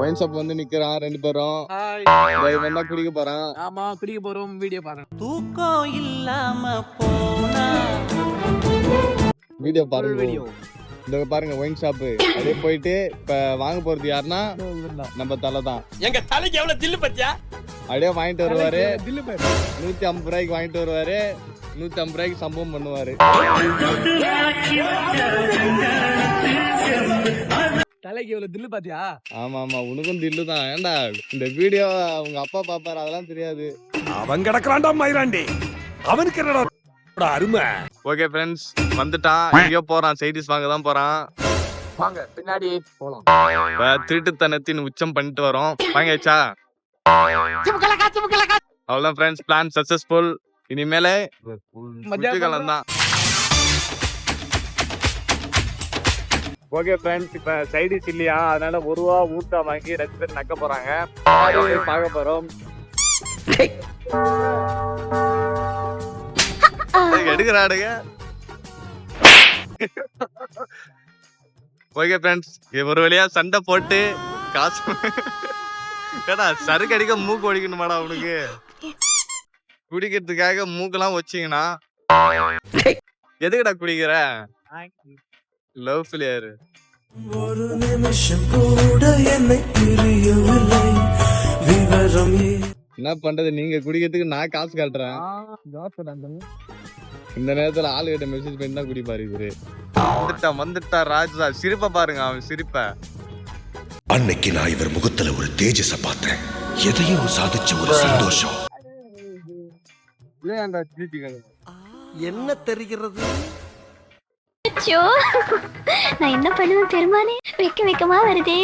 Wine shop வந்து நிக்கிறான் ரெண்டு பேரும். இவன் தான் குடிக்க போறான். ஆமா குடிக்க போறோம் வீடியோ பாருங்க தூக்கம் இல்லாம போனா. வீடியோ பாருங்க வீடியோ இந்த பாருங்க ஒயின் ஷாப் அப்படியே போயிட்டு இப்ப வாங்க போறது யாருன்னா நம்ம தலை தான் எங்க தலைக்கு எவ்வளவு தில்லு பத்தியா? அப்படியே வாங்கிட்டு வருவாரு. நூத்தி ஐம்பது ரூபாய்க்கு வாங்கிட்டு வருவாரு. நூத்தி ஐம்பது ரூபாய்க்கு சம்பவம் பண்ணுவாரு. தலைக்கு எவ்வளவு தில்லு பாத்தியா? ஆமா ஆமா உனக்கும் தில்லு தான் ஏன்டா இந்த வீடியோ உங்க அப்பா பாப்பாரு அதெல்லாம் தெரியாது. அவன் கிடக்குறான்டா மயிராண்டி அவனுக்கு என்னடா அருமை? ஓகே ஃப்ரெண்ட்ஸ் வந்துட்டான் எங்கேயோ போறான். சைடிஸ் வாங்க தான் போறான். வாங்க பின்னாடி போலாம். இப்ப திருட்டுத்தனத்தின் உச்சம் பண்ணிட்டு வரோம். வாங்கியாச்சா அவ்வளவுதான் ஃப்ரெண்ட்ஸ் பிளான் சக்சஸ்ஃபுல் இனிமேல தான் ஓகே ஃப்ரெண்ட்ஸ் இப்ப சைடிஸ் இல்லையா? அதனால ஒரு ரூபா ஊத்தா வாங்கி ரெண்டு பேர் நக்க போறாங்க. யாரு பார்க்க போறோம். ஏய், எடுக்கறாடுங்க ஓகே ஃப்ரெண்ட்ஸ் ஒரு வழியா சண்டை போட்டு காசு ஏடா சரக்கு அடிக்க மூக்கு ஒடிக்கணுமாடா உனக்கு? குடிக்கிறதுக்காக மூக்கெல்லாம் வச்சீங்கன்னா எதுக்குடா குடிக்கிற? லவ் ஃபெயிலியர் ஒரு நிமிஷம் கூட என்னை பிரியவில்லை. விவரம் என்ன பண்றது? நீங்க குடிக்கிறதுக்கு நான் காசு காட்டுறேன். இந்த நேரத்துல ஆளு கிட்ட மெசேஜ் பண்ணி தான் குடிப்பாரு இவரு. வந்துட்டா வந்துட்டா ராஜா. சிரிப்ப பாருங்க அவன் சிரிப்ப. அன்னைக்கு நான் இவர் முகத்துல ஒரு தேஜஸ பார்த்தேன். எதையோ சாதிச்ச ஒரு சந்தோஷம். என்ன தெரிகிறது? அச்சோ. நான் என்ன பண்ணுவேன் பெருமானே? வெக்க வெக்கமா வருதே.